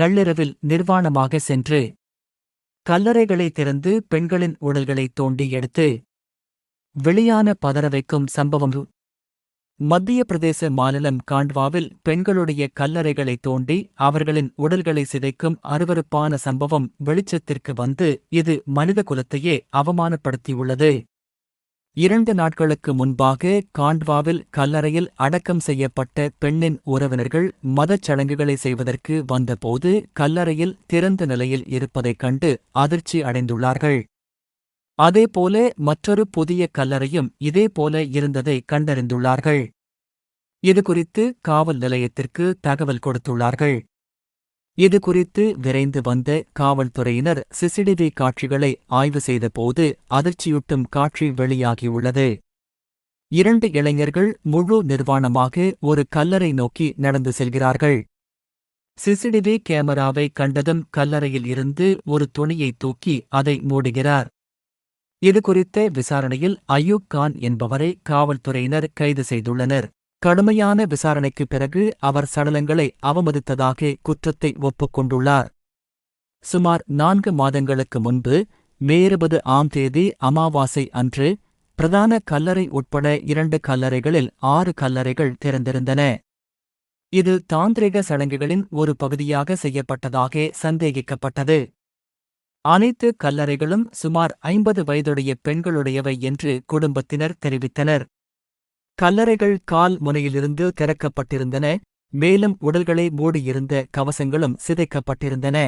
நள்ளிரவில் நிர்வாணமாக சென்று கல்லறைகளை திறந்து பெண்களின் உடல்களை தோண்டி எடுத்து வெளியான பதற வைக்கும் சம்பவம். மத்திய பிரதேச மாநிலம் காண்ட்வாவில் பெண்களுடைய கல்லறைகளை தோண்டி அவர்களின் உடல்களை சிதைக்கும் அருவருப்பான சம்பவம் வெளிச்சத்திற்கு வந்து இது மனித குலத்தையே அவமானப்படுத்தியுள்ளது. இரண்டு நாட்களுக்கு முன்பாக காண்ட்வாவில் கல்லறையில் அடக்கம் செய்யப்பட்ட பெண்ணின் உறவினர்கள் மதச் சடங்குகளை செய்வதற்கு வந்தபோது கல்லறையில் திறந்த நிலையில் இருப்பதைக் கண்டு அதிர்ச்சி அடைந்துள்ளார்கள். அதேபோல மற்றொரு புதிய கல்லறையும் இதேபோல இருந்ததை கண்டறிந்துள்ளார்கள். இதுகுறித்து காவல் நிலையத்திற்கு தகவல் கொடுத்துள்ளார்கள். இது குறித்து விரைந்து வந்த காவல்துறையினர் சிசிடிவி காட்சிகளை ஆய்வு செய்தபோது அதிர்ச்சியூட்டும் காட்சி வெளியாகியுள்ளது. இரண்டு இளைஞர்கள் முழு நிர்வாணமாக ஒரு கல்லறை நோக்கி நடந்து செல்கிறார்கள். சிசிடிவி கேமராவை கண்டதும் கல்லறையில் இருந்து ஒரு துணியை தூக்கி அதை மூடுகிறார். இது குறித்த விசாரணையில் அயூப் கான் என்பவரை காவல்துறையினர் கைது செய்துள்ளனர். கடுமையான விசாரணைக்குப் பிறகு அவர் சடலங்களை அவமதித்ததாக குற்றத்தை ஒப்புக்கொண்டுள்ளார். சுமார் நான்கு மாதங்களுக்கு முன்பு மே இருபது ஆம் தேதி அமாவாசை அன்று பிரதான கல்லறை உட்பட இரண்டு கல்லறைகளில் ஆறு கல்லறைகள் திறந்திருந்தன. இது தாந்திரிக சடங்குகளின் ஒரு பகுதியாக செய்யப்பட்டதாக சந்தேகிக்கப்பட்டது. அனைத்து கல்லறைகளும் சுமார் ஐம்பது வயதுடைய பெண்களுடையவை என்று குடும்பத்தினர் தெரிவித்தனர். கல்லறைகள் கால் முனையிலிருந்து திறக்கப்பட்டிருந்தன மேலும் உடல்களை மூடியிருந்த கவசங்களும் சிதைக்கப்பட்டிருந்தன.